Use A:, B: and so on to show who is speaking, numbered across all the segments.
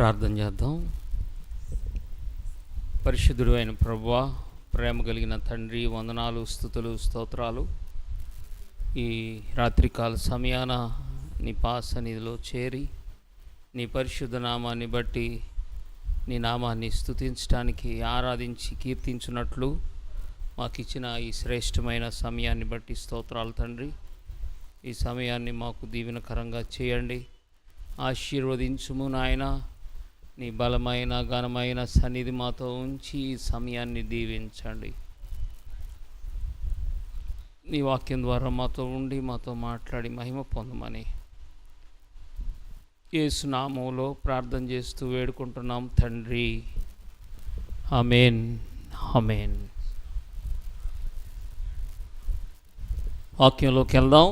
A: ప్రార్థన చేద్దాం. పరిశుద్ధుడు అయిన ప్రభువా ప్రేమ కలిగిన తండ్రి వందనాలు స్థుతులు స్తోత్రాలు. ఈ రాత్రికాల సమయాన నీ పాసనిధిలో చేరి నీ పరిశుద్ధ నామాన్ని బట్టి నీ నామాన్ని స్థుతించడానికి ఆరాధించి కీర్తించున్నట్లు మాకు ఇచ్చిన ఈ శ్రేష్టమైన సమయాన్ని బట్టి స్తోత్రాలు తండ్రి. ఈ సమయాన్ని మాకు దీవెనకరంగా చేయండి. ఆశీర్వదించుము నాయన. నీ బలమైన ఘనమైన సన్నిధి మాతో ఉంచి ఈ సమయాన్ని దీవించండి. నీ వాక్యం ద్వారా మాతో ఉండి మాతో మాట్లాడి మహిమ పొందమని ఏసునామంలో ప్రార్థన చేస్తూ వేడుకుంటున్నాం తండ్రి. అమేన్ అమేన్ వాక్యంలోకి వెళ్దాం.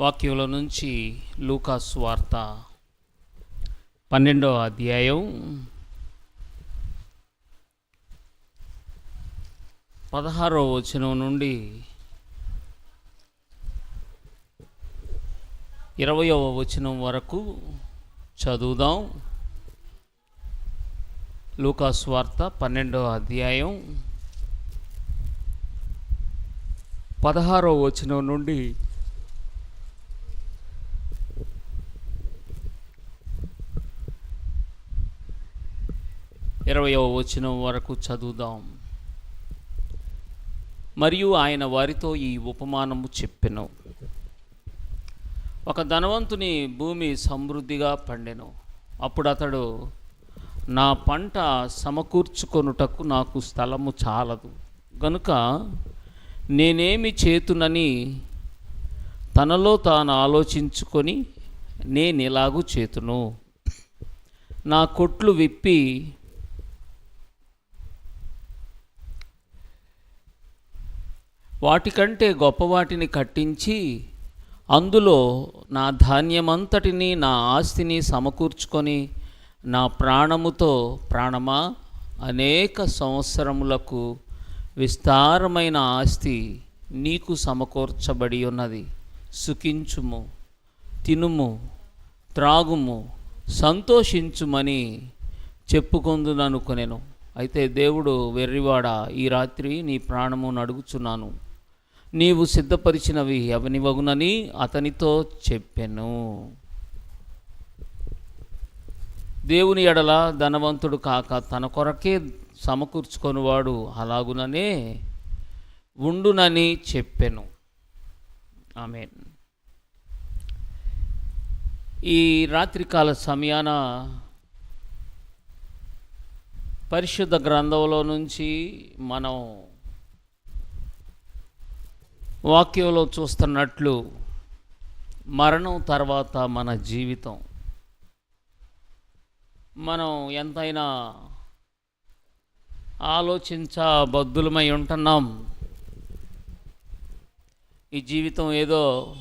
A: వాక్యముల నుంచి లూకాస్ వార్త పన్నెండవ అధ్యాయం పదహారవ వచనం నుండి ఇరవయవ వచనం వరకు చదువుదాం. లూకాస్ వార్త పన్నెండవ అధ్యాయం పదహారవ వచనం నుండి ఇరవయవ వచనం వరకు చదువుదాం. మరియు ఆయన వారితో ఈ ఉపమానము చెప్పెను. ఒక ధనవంతుని భూమి సమృద్ధిగా పండెను. అప్పుడు అతడు నా పంట సమకూర్చుకొనుటకు నాకు స్థలము చాలదు. గనుక నేనేమి చేతునని తనలో తాను ఆలోచించుకొని నేను ఎలాగూ చేతును. నా కొట్లు విప్పి వాటికంటే గొప్పవాటిని కట్టించి అందులో నా ధాన్యమంతటిని నా ఆస్తిని సమకూర్చుకొని నా ప్రాణముతో ప్రాణమా అనేక సంవత్సరములకు విస్తారమైన ఆస్తి నీకు సమకూర్చబడి ఉన్నది. సుఖించుము తినుము త్రాగుము సంతోషించుమని చెప్పుకొందుననుకొనెను. అయితే దేవుడు వెర్రివాడ ఈ రాత్రి నీ ప్రాణము నడుగుచున్నాను నీవు సిద్ధపరిచినవి అవనివగునని అతనితో చెప్పెను. దేవుని ఎడల ధనవంతుడు కాక తన కొరకే సమకూర్చుకొనివాడు అలాగుననే ఉండునని చెప్పెను. ఆమె ఈ రాత్రికాల సమయాన పరిశుద్ధ గ్రంథంలో నుంచి మనం వాక్యంలో చూస్తున్నట్లు మరణం తర్వాత మన జీవితం. మనం ఎంతైనా ఆలోచించబద్దులమై ఉంటున్నాం. ఈ జీవితం ఏదో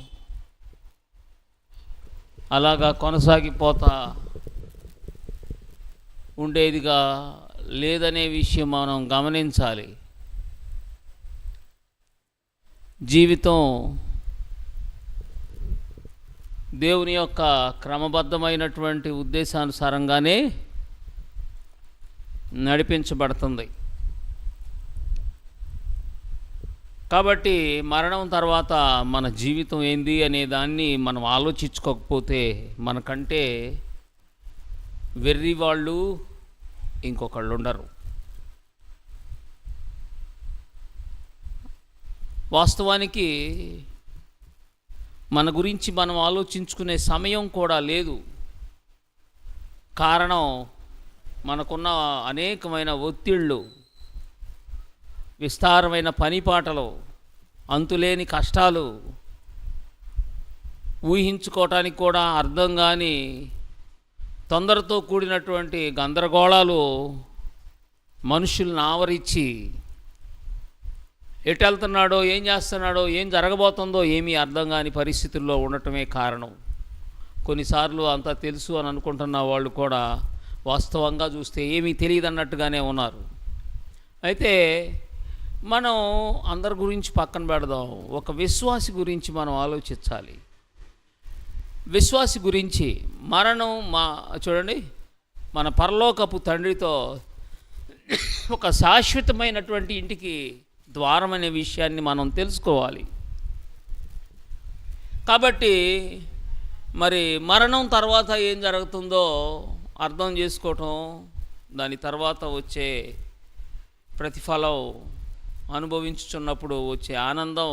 A: అలాగా కొనసాగిపోతా ఉండేదిగా లేదనే విషయం మనం గమనించాలి. జీవితం దేవుని యొక్క క్రమబద్ధమైనటువంటి ఉద్దేశానుసారంగానే నడిపించబడుతుంది. కాబట్టి మరణం తర్వాత మన జీవితం ఏంది అనే దాన్ని మనం ఆలోచించుకోకపోతే మనకంటే వెర్రి వాళ్ళు ఇంకొకళ్ళు ఉండరు వాస్తవానికి మన గురించి మనం ఆలోచించుకునే సమయం కూడా లేదు. కారణం మనకున్న అనేకమైన ఒత్తిళ్ళు విస్తారమైన పనిపాటలు అంతులేని కష్టాలు ఊహించుకోవటానికి కూడా అర్థం కాని తొందరతో కూడినటువంటి గందరగోళాలు మనుషుల్ని ఆవరించి ఎటు వెళ్తున్నాడో ఏం చేస్తున్నాడో ఏం జరగబోతుందో ఏమీ అర్థం కాని పరిస్థితుల్లో ఉండటమే కారణం. కొన్నిసార్లు అంతా తెలుసు అని అనుకుంటున్న వాళ్ళు కూడా వాస్తవంగా చూస్తే ఏమీ తెలియదు అన్నట్టుగానే ఉన్నారు. అయితే మనం అందరి గురించి పక్కన పెడదాం. ఒక విశ్వాసి గురించి మనం ఆలోచించాలి. విశ్వాసి గురించి మరణం మా చూడండి మన పరలోకపు తండ్రితో ఒక శాశ్వతమైనటువంటి ఇంటికి ద్వారం అనే విషయాన్ని మనం తెలుసుకోవాలి. కాబట్టి మరి మరణం తర్వాత ఏం జరుగుతుందో అర్థం చేసుకోవటం దాని తర్వాత వచ్చే ప్రతిఫలం అనుభవించుచున్నప్పుడు వచ్చే ఆనందం.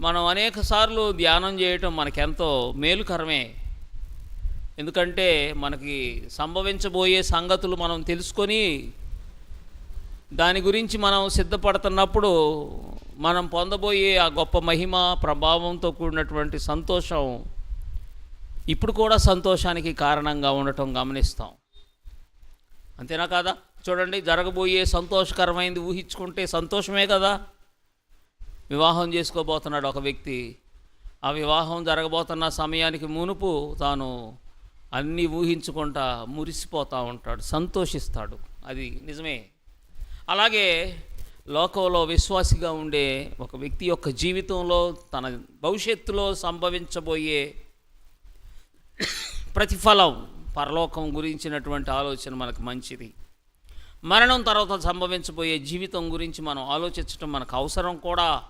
A: మనం అనేకసార్లు ధ్యానం చేయటం మనకెంతో మేలుకరమే. ఎందుకంటే మనకి సంభవించబోయే సంగతులు మనం తెలుసుకొని దాని గురించి మనం సిద్ధపడుతున్నప్పుడు మనం పొందబోయే ఆ గొప్ప మహిమ ప్రభావంతో కూడినటువంటి సంతోషం ఇప్పుడు కూడా సంతోషానికి కారణంగా ఉండటం గమనిస్తాం. అంతేనా కాదా? చూడండి జరగబోయే సంతోషకరమైనది ఊహించుకుంటే సంతోషమే కదా. వివాహం చేసుకోబోతున్నాడు ఒక వ్యక్తి. ఆ వివాహం జరగబోతున్న సమయానికి మునుపు తాను అన్నీ ఊహించుకుంటా మురిసిపోతూ ఉంటాడు సంతోషిస్తాడు. అది నిజమే. అలాగే లోకంలో విశ్వాసిగా ఉండే ఒక వ్యక్తి యొక్క జీవితంలో తన భవిష్యత్తులో సంభవించబోయే ప్రతిఫలం పరలోకం గురించినటువంటి ఆలోచన మనకు మంచిది. మరణం తర్వాత సంభవించబోయే జీవితం గురించి మనం ఆలోచించడం మనకు అవసరం కూడా.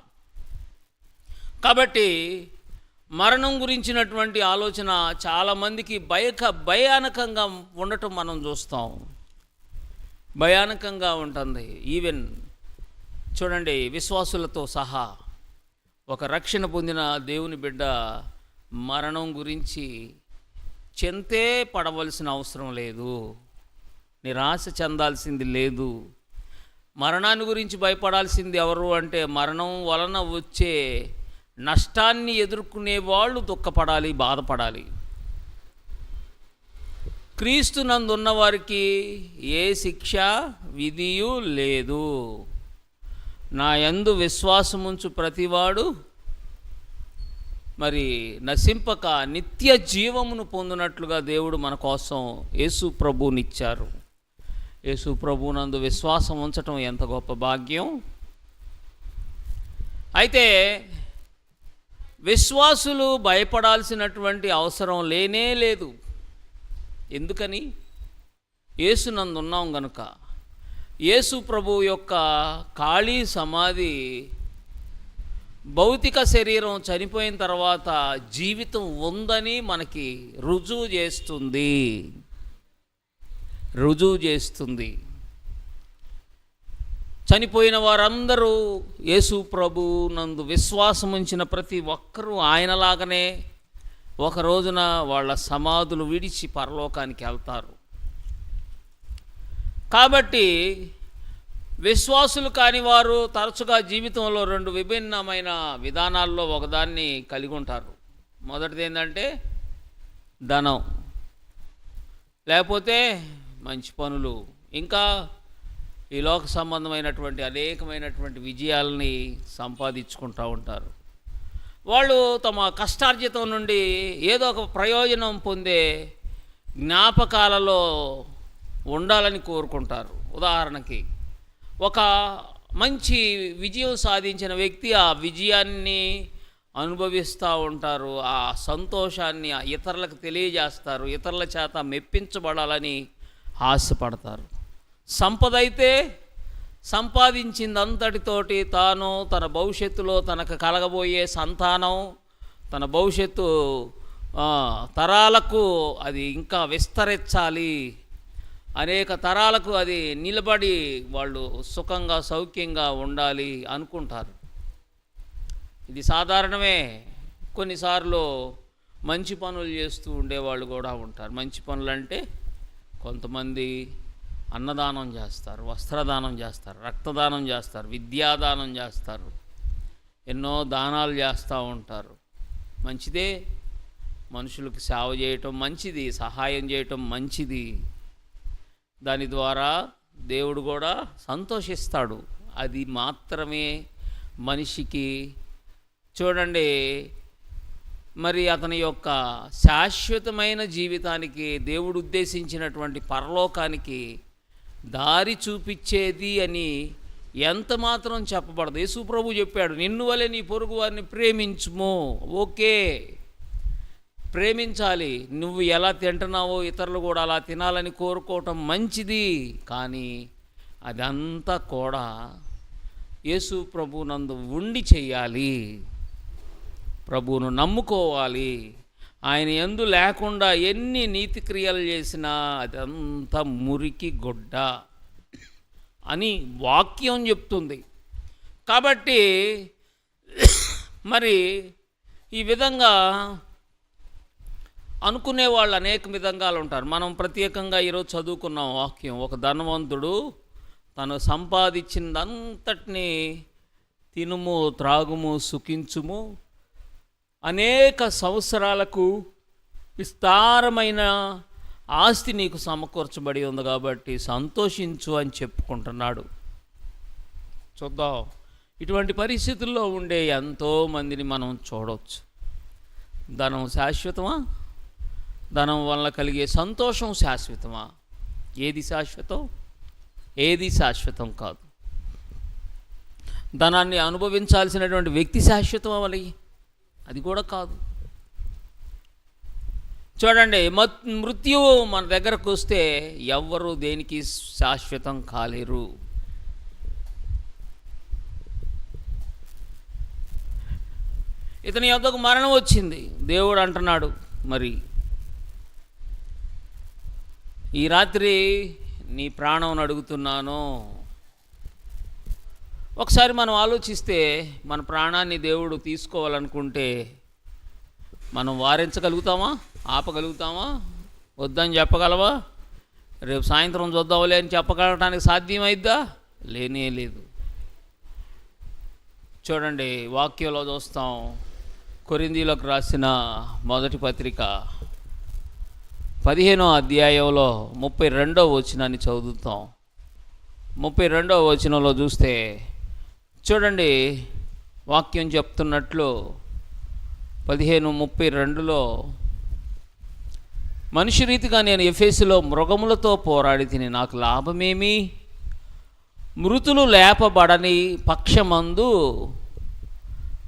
A: కాబట్టి మరణం గురించినటువంటి ఆలోచన చాలామందికి భయక భయానకంగా ఉండటం మనం చూస్తాం. భయానకంగా ఉంటుంది. ఈవెన్ చూడండి విశ్వాసులతో సహా ఒక రక్షణ పొందిన దేవుని బిడ్డ మరణం గురించి చెంతే పడవలసిన అవసరం లేదు. నిరాశ చెందాల్సింది లేదు. మరణాన్ని గురించి భయపడాల్సింది ఎవరు అంటే మరణం వలన వచ్చే నష్టాన్ని ఎదుర్కొనే వాళ్ళు దుఃఖపడాలి బాధపడాలి. క్రీస్తు నందున్న వారికి ఏ శిక్ష విధియు లేదు. నా యందు విశ్వాసముంచు ప్రతివాడు మరి నశింపక నిత్య జీవమును పొందినట్లుగా దేవుడు మన కోసం యేసు ప్రభునిచ్చారు. యేసు ప్రభునందు విశ్వాసం ఉంచటం ఎంత గొప్ప భాగ్యం. అయితే విశ్వాసులు భయపడాల్సినటువంటి అవసరం లేనే లేదు. ఎందుకని? యేసునందు ఉన్నాం గనుక. యేసు ప్రభు యొక్క ఖాళీ సమాధి భౌతిక శరీరం చనిపోయిన తర్వాత జీవితం ఉందని మనకి రుజువు చేస్తుంది. రుజువు చేస్తుంది. చనిపోయిన వారందరూ యేసు ప్రభు నందు విశ్వాసం ఉంచిన ప్రతి ఒక్కరూ ఆయనలాగనే ఒక రోజున వాళ్ళ సమాధులు విడిచి పరలోకానికి వెళ్తారు. కాబట్టి విశ్వాసులు కాని వారు తరచుగా జీవితంలో రెండు విభిన్నమైన విధానాల్లో ఒకదాన్ని కలిగి ఉంటారు. మొదటిది ఏంటంటే ధనం లేకపోతే మంచి పనులు. ఇంకా ఈ లోక సంబంధమైనటువంటి అనేకమైనటువంటి విజయాలని సంపాదించుకుంటూ ఉంటారు. వాళ్ళు తమ కష్టార్జితం నుండి ఏదో ఒక ప్రయోజనం పొందే జ్ఞాపకాలలో ఉండాలని కోరుకుంటారు. ఉదాహరణకి ఒక మంచి విజయం సాధించిన వ్యక్తి ఆ విజయాన్ని అనుభవిస్తూ ఉంటారు ఆ సంతోషాన్ని ఇతరులకు తెలియజేస్తారు ఇతరుల చేత మెప్పించబడాలని ఆశపడతారు. సంపద అయితే సంపాదించిందంతటితోటి తాను తన భవిష్యత్తులో తనకు కలగబోయే సంతానం తన భవిష్యత్తు తరాలకు అది ఇంకా విస్తరించాలి. అనేక తరాలకు అది నిలబడి వాళ్ళు సుఖంగా సౌఖ్యంగా ఉండాలి అనుకుంటారు. ఇది సాధారణమే. కొన్నిసార్లు మంచి పనులు చేస్తూ ఉండేవాళ్ళు కూడా ఉంటారు. మంచి పనులు అంటే కొంతమంది అన్నదానం చేస్తారు వస్త్రదానం చేస్తారు రక్తదానం చేస్తారు విద్యాదానం చేస్తారు ఎన్నో దానాలు చేస్తూ ఉంటారు. మంచిదే మనుషులకు సేవ చేయటం మంచిది సహాయం చేయటం మంచిది. దాని ద్వారా దేవుడు కూడా సంతోషిస్తాడు. అది మాత్రమే మనిషికి చూడండి మరి అతని యొక్క శాశ్వతమైన జీవితానికి దేవుడు ఉద్దేశించినటువంటి పరలోకానికి దారి చూపించేది అని ఎంత మాత్రం చెప్పబడదు. యేసుప్రభు చెప్పాడు నిన్ను వలె నీ పొరుగు వారిని ప్రేమించుము. ఓకే ప్రేమించాలి. నువ్వు ఎలా తింటున్నావో ఇతరులు కూడా అలా తినాలని కోరుకోవటం మంచిది కానీ అదంతా కూడా యేసు ప్రభు నందు ఉండి చెయ్యాలి ప్రభువును నమ్ముకోవాలి. ఆయన ఎందు లేకుండా ఎన్ని నీతి క్రియలు చేసినా అదంతా మురికి గొడ్డ అని వాక్యం చెప్తుంది. కాబట్టి మరి ఈ విధంగా అనుకునే వాళ్ళు అనేక విధంగా ఉంటారు. మనం ప్రత్యేకంగా ఈరోజు చదువుకున్నాం వాక్యం. ఒక ధనవంతుడు తను సంపాదించిందంతటినీ తినుము త్రాగుము సుఖించుము అనేక సంవత్సరాలకు విస్తారమైన ఆస్తి నీకు సమకూర్చబడి ఉంది కాబట్టి సంతోషించు అని చెప్పుకుంటున్నాడు. చూద్దాం. ఇటువంటి పరిస్థితుల్లో ఉండే ఎంతో మందిని మనం చూడవచ్చు ధనం శాశ్వతమా? ధనం వల్ల కలిగే సంతోషం శాశ్వతమా? ఏది శాశ్వతం? ఏది శాశ్వతం కాదు. ధనాన్ని అనుభవించాల్సినటువంటి వ్యక్తి శాశ్వతం అవ్వాలి అది కూడా కాదు. చూడండి మత్ మృత్యువు మన దగ్గరకు వస్తే ఎవ్వరు దేనికి శాశ్వతం కాలేరు. ఇతని యొక్కకు మరణం వచ్చింది. దేవుడు అంటున్నాడు మరి ఈ రాత్రి నీ ప్రాణం అడుగుతున్నాను. ఒకసారి మనం ఆలోచిస్తే మన ప్రాణాన్ని దేవుడు తీసుకోవాలనుకుంటే మనం వారించగలుగుతామా? ఆపగలుగుతామా? వద్దని చెప్పగలవా? రేపు సాయంత్రం చూద్దాంలే అని చెప్పగలటానికి సాధ్యమైద్దా? లేనే లేదు. చూడండి వాక్యంలో చూస్తాం. కొరిందీలోకి రాసిన మొదటి పత్రిక పదిహేనో అధ్యాయంలో ముప్పై రెండో వచనాన్ని చదువుతాం. ముప్పై రెండో వచనంలో చూస్తే చూడండి వాక్యం చెప్తున్నట్లు పదిహేను ముప్పై రెండులో మనిషి రీతిగా నేను ఎఫేసులో మృగములతో పోరాడి తిని నాకు లాభమేమి? మృతులు లేపబడని పక్షమందు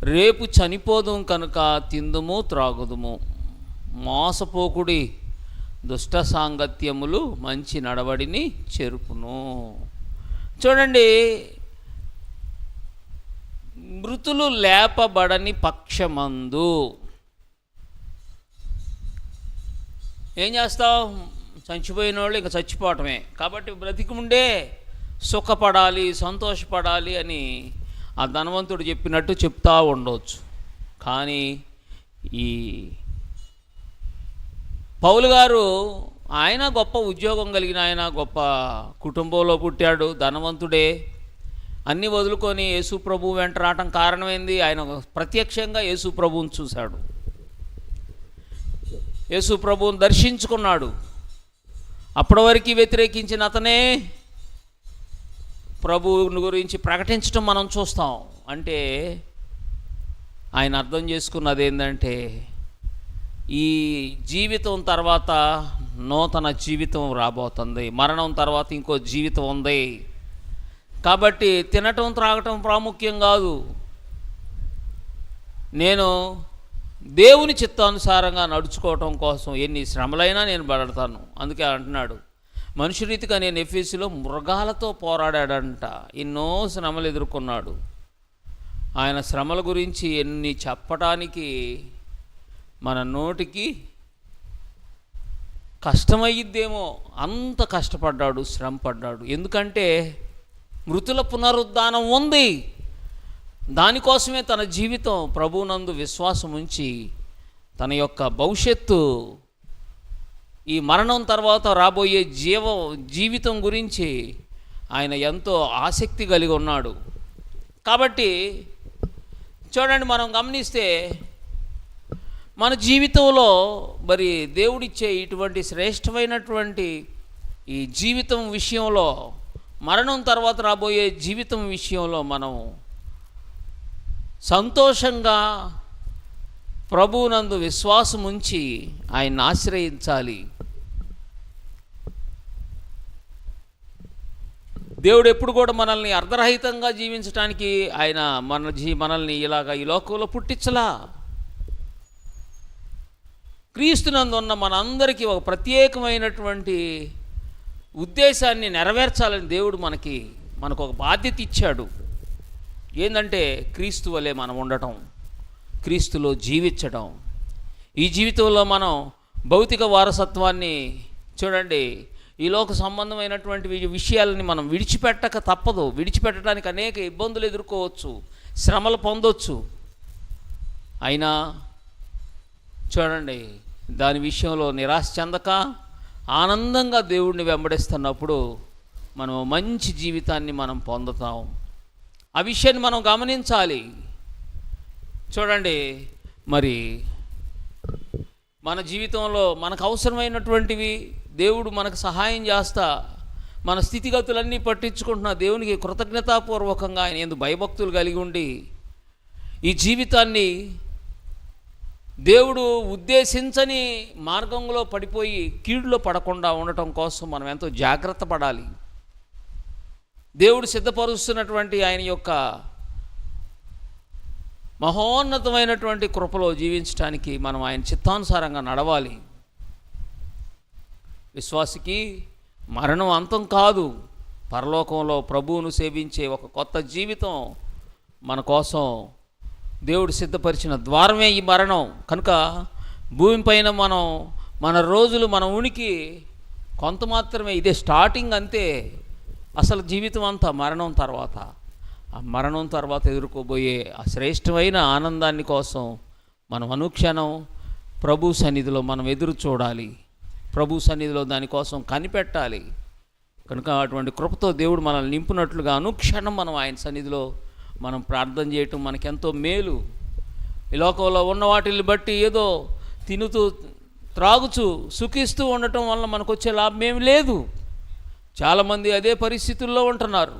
A: రేపు చనిపోదు కనుక తిందుము త్రాగుదుము. మోసపోకుడి దుష్ట సాంగత్యములు మంచి నడవడిని చెరుపును. చూడండి మృతులు లేపబడని పక్షమందు. ఏం చేస్తావు? చచ్చిపోయిన వాళ్ళు ఇంకా చచ్చిపోవటమే. కాబట్టి బ్రతికి ఉండే సుఖపడాలి సంతోషపడాలి అని ఆ ధనవంతుడు చెప్పినట్టు చెప్తా ఉండవచ్చు కానీ ఈ పౌలు గారు ఆయన గొప్ప ఉద్యోగం కలిగిన ఆయన గొప్ప కుటుంబంలో పుట్టాడు ధనవంతుడే. అన్నీ వదులుకొని యేసు ప్రభు వెంట రావటం కారణమైంది. ఆయన ప్రత్యక్షంగా యేసు ప్రభువుని చూశాడు. యేసు ప్రభువుని దర్శించుకున్నాడు. అప్పటి వరకు వ్యతిరేకించిన అతనే ప్రభువుని గురించి ప్రకటించడం మనం చూస్తాం. అంటే ఆయన అర్థం చేసుకున్నది ఏంటంటే ఈ జీవితం తర్వాత నూతన జీవితం రాబోతుంది. మరణం తర్వాత ఇంకో జీవితం ఉంది. కాబట్టి తినటం త్రాగటం ప్రాముఖ్యం కాదు. నేను దేవుని చిత్తానుసారంగా నడుచుకోవటం కోసం ఎన్ని శ్రమలైనా నేను పడతాను. అందుకే అంటున్నాడు. మనుషు రీతిగా నేను ఎఫీసీలో మృగాలతో పోరాడాడంట. ఎన్నో శ్రమలు ఎదుర్కొన్నాడు. ఆయన శ్రమల గురించి ఎన్ని చెప్పటానికి మన నోటికి కష్టమయ్యిద్దేమో. అంత కష్టపడ్డాడు శ్రమ పడ్డాడు ఎందుకంటే మృతుల పునరుద్ధానం ఉంది. దానికోసమే తన జీవితం ప్రభునందు విశ్వాసం ఉంచి తన యొక్క భవిష్యత్తు ఈ మరణం తర్వాత రాబోయే జీవ జీవితం గురించి ఆయన ఎంతో ఆసక్తి కలిగి ఉన్నాడు. కాబట్టి చూడండి మనం గమనిస్తే మన జీవితంలో మరి దేవుడిచ్చే ఇటువంటి శ్రేష్టమైనటువంటి ఈ జీవితం విషయంలో మరణం తర్వాత రాబోయే జీవితం విషయంలో మనం సంతోషంగా ప్రభువునందు విశ్వాసం ఉంచి ఆయన్ని ఆశ్రయించాలి. దేవుడు ఎప్పుడు కూడా మనల్ని అర్ధరహితంగా జీవించడానికి ఆయన మన జీ మనల్ని ఇలాగ ఈ లోకంలో పుట్టించలా. క్రీస్తునందు ఉన్న మనందరికీ ఒక ప్రత్యేకమైనటువంటి ఉద్దేశాన్ని నెరవేర్చాలని దేవుడు మనకి మనకు ఒక బాధ్యత ఇచ్చాడు. ఏంటంటే క్రీస్తు వలె మనం ఉండటం క్రీస్తులో జీవించడం ఈ జీవితంలో మనం భౌతిక వారసత్వాన్ని చూడండి ఈ లోక సంబంధమైనటువంటి విషయాలని మనం విడిచిపెట్టక తప్పదు. విడిచిపెట్టడానికి అనేక ఇబ్బందులు ఎదుర్కోవచ్చు శ్రమలు పొందొచ్చు. అయినా చూడండి దాని విషయంలో నిరాశ చెందక ఆనందంగా దేవుడిని వెంబడిస్తున్నప్పుడు మనం మంచి జీవితాన్ని మనం పొందుతాం. ఆ విషయాన్ని మనం గమనించాలి. చూడండి మరి మన జీవితంలో మనకు అవసరమైనటువంటివి దేవుడు మనకు సహాయం చేస్తా మన స్థితిగతులన్నీ పట్టించుకుంటున్న దేవునికి కృతజ్ఞతాపూర్వకంగా ఆయన ఎందుకు భయభక్తులు కలిగి ఉండి ఈ జీవితాన్ని దేవుడు ఉద్దేశించని మార్గంలో పడిపోయి కీడులో పడకుండా ఉండటం కోసం మనం ఎంతో జాగ్రత్త పడాలి. దేవుడు సిద్ధపరుస్తున్నటువంటి ఆయన యొక్క మహోన్నతమైనటువంటి కృపలో జీవించడానికి మనం ఆయన చిత్తానుసారంగా నడవాలి. విశ్వాసికి మరణం అంతం కాదు. పరలోకంలో ప్రభువును సేవించే ఒక కొత్త జీవితం మన కోసం దేవుడు సిద్ధపరిచిన ద్వారమే ఈ మరణం. కనుక భూమిపైన మనం మన రోజులు మన ఉనికి కొంత మాత్రమే ఇదే స్టార్టింగ్ అంతే. అసలు జీవితం అంతా మరణం తర్వాత. ఆ మరణం తర్వాత ఎదుర్కోబోయే ఆ శ్రేష్టమైన ఆనందాన్ని కోసం మనం అనుక్షణం ప్రభు సన్నిధిలో మనం ఎదురు చూడాలి. ప్రభు సన్నిధిలో దానికోసం కనిపెట్టాలి. కనుక అటువంటి కృపతో దేవుడు మనల్ని నింపునట్లుగా అనుక్షణం మనం ఆయన సన్నిధిలో మనం ప్రార్థన చేయటం మనకెంతో మేలు. ఈ లోకంలో ఉన్న వాటిని బట్టి ఏదో తినుతూ త్రాగుచు సుఖిస్తూ ఉండటం వల్ల మనకు వచ్చే లాభం ఏమి లేదు. చాలామంది అదే పరిస్థితుల్లో ఉంటున్నారు.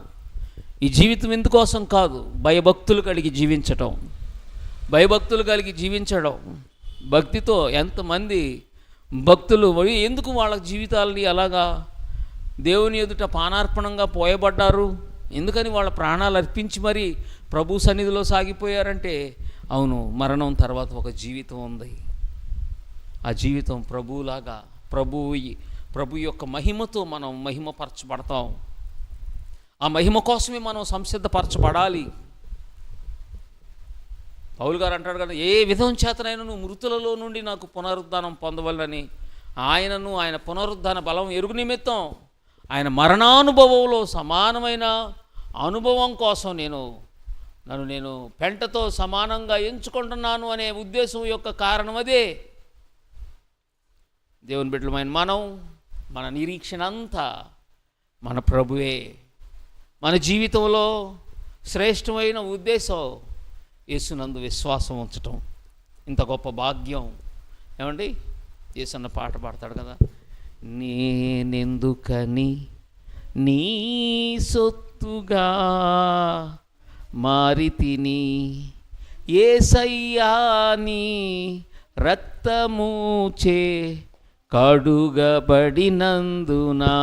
A: ఈ జీవితం ఎందుకోసం కాదు? భయభక్తులు కలిగి జీవించటం. భయభక్తులు కలిగి జీవించడం. భక్తితో ఎంతమంది భక్తులు ఎందుకు వాళ్ళ జీవితాలని అలాగా? దేవుని ఎదుట పానార్పణంగా పోయబడ్డారు? ఎందుకని వాళ్ళ ప్రాణాలు అర్పించి మరి ప్రభు సన్నిధిలో సాగిపోయారంటే అవును మరణం తర్వాత ఒక జీవితం ఉంది. ఆ జీవితం ప్రభువులాగా ప్రభు ప్రభు యొక్క మహిమతో మనం మహిమపరచబడతాం. ఆ మహిమ కోసమే మనం సంసిద్ధపరచబడాలి. పౌలు గారు అంటాడు కదా ఏ విధం చేతనైనా నువ్వు మృతులలో నుండి నాకు పునరుద్ధానం పొందవలని ఆయనను ఆయన పునరుద్ధాన బలం ఎరుగు నిమిత్తం ఆయన మరణానుభవంలో సమానమైన అనుభవం కోసం నేను నన్ను నేను పెంటతో సమానంగా ఎంచుకుంటున్నాను అనే ఉద్దేశం యొక్క కారణం అదే. దేవుని బిడ్డలమైన మనం మన నిరీక్షణ అంతా మన ప్రభువే. మన జీవితంలో శ్రేష్టమైన ఉద్దేశం యేసునందు విశ్వాసం ఉంచటం. ఇంత గొప్ప భాగ్యం. ఏమండి? యేసన్న పాట పాడతాడు కదా. నేనెందుకని నీ సొత్తు మారి మారితిని. ఏసయ్యాని రక్తమూచే కడుగబడినందునా?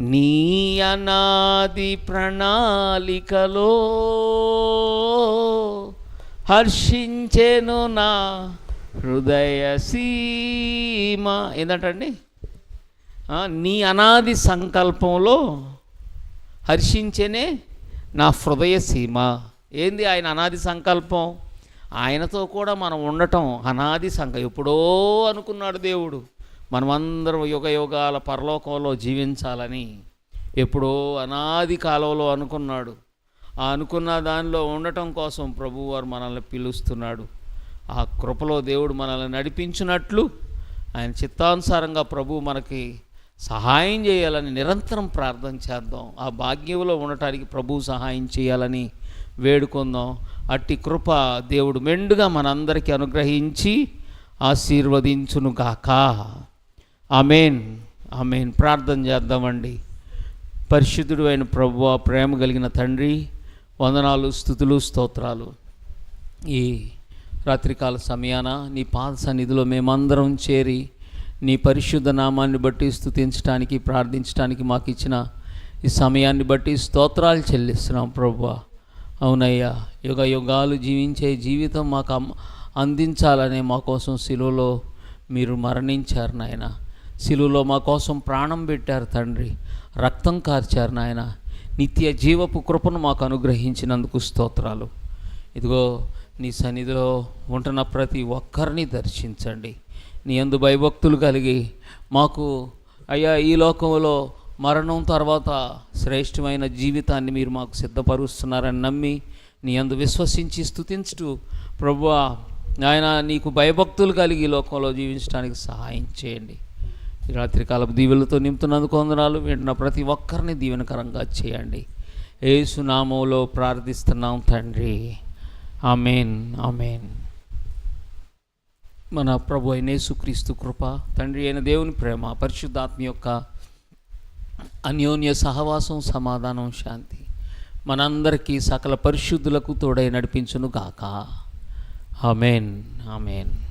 A: నీ అనాది ప్రణాళికలో హర్షించెను నా హృదయ సీమ. ఏంటంటండి నీ అనాది సంకల్పంలో హర్షించేనే నా హృదయ సీమ. ఏంది ఆయన అనాది సంకల్పం? ఆయనతో కూడా మనం ఉండటం అనాది సంక ఎప్పుడో అనుకున్నాడు దేవుడు. మనమందరం యుగ యుగాల పరలోకంలో జీవించాలని ఎప్పుడో అనాది కాలంలో అనుకున్నాడు. ఆ అనుకున్న దానిలో ఉండటం కోసం ప్రభువారు మనల్ని పిలుస్తున్నాడు. ఆ కృపలో దేవుడు మనల్ని నడిపించినట్లు ఆయన చిత్తానుసారంగా ప్రభు మనకి సహాయం చేయాలని నిరంతరం ప్రార్థన చేద్దాం. ఆ భాగ్యంలో ఉండటానికి ప్రభు సహాయం చేయాలని వేడుకుందాం. అట్టి కృప దేవుడు మెండుగా మనందరికీ అనుగ్రహించి ఆశీర్వదించునుగాక. ఆమెన్. ఆమెన్. ప్రార్థన చేద్దామండి. పరిశుద్ధుడు అయిన ప్రభు ప్రేమ కలిగిన తండ్రి వందనాలు స్థుతులు స్తోత్రాలు. ఈ రాత్రికాల సమయాన నీ పాద సన్నిధిలో మేమందరం చేరి నీ పరిశుద్ధ నామాన్ని బట్టి స్థుతించడానికి ప్రార్థించడానికి మాకు ఇచ్చిన ఈ సమయాన్ని బట్టి స్తోత్రాలు చెల్లిస్తున్నాం ప్రభు అవునయ్యా యుగ యుగాలు జీవించే జీవితం మాకు అమ్- అందించాలనే మా కోసం సిలువలో మీరు మరణించారు నాయన. సిలువలో మా కోసం ప్రాణం పెట్టారు తండ్రి రక్తం కార్చారు నాయన. నిత్య జీవపు కృపను మాకు అనుగ్రహించినందుకు స్తోత్రాలు. ఇదిగో నీ సన్నిధిలో ఉంటున్న ప్రతి ఒక్కరిని దర్శించండి. నీ అందు భయభక్తులు కలిగి మాకు అయ్యా ఈ లోకంలో మరణం తర్వాత శ్రేష్టమైన జీవితాన్ని మీరు మాకు సిద్ధపరుస్తున్నారని నమ్మి నీ అందు విశ్వసించి స్థుతించుటూ ప్రభు ఆయన నీకు భయభక్తులు కలిగి ఈ లోకంలో జీవించడానికి సహాయం చేయండి. ఈ రాత్రికాలపు దీవెలతో నింపుతున్నందుకు వందనాలు. వింటున్న ప్రతి ఒక్కరిని దీవెనకరంగా చేయండి. ఏసునామంలో ప్రార్థిస్తున్నాం తండ్రి. Amen amen. మన ప్రభు అయిన యేసుక్రీస్తు కృప తండ్రి అయిన దేవుని ప్రేమ పరిశుద్ధాత్మ యొక్క అన్యోన్య సహవాసం సమాధానం శాంతి మనందరికీ సకల పరిశుద్ధులకు తోడై నడిపించును గాక ఆమెన్. ఆమెన్.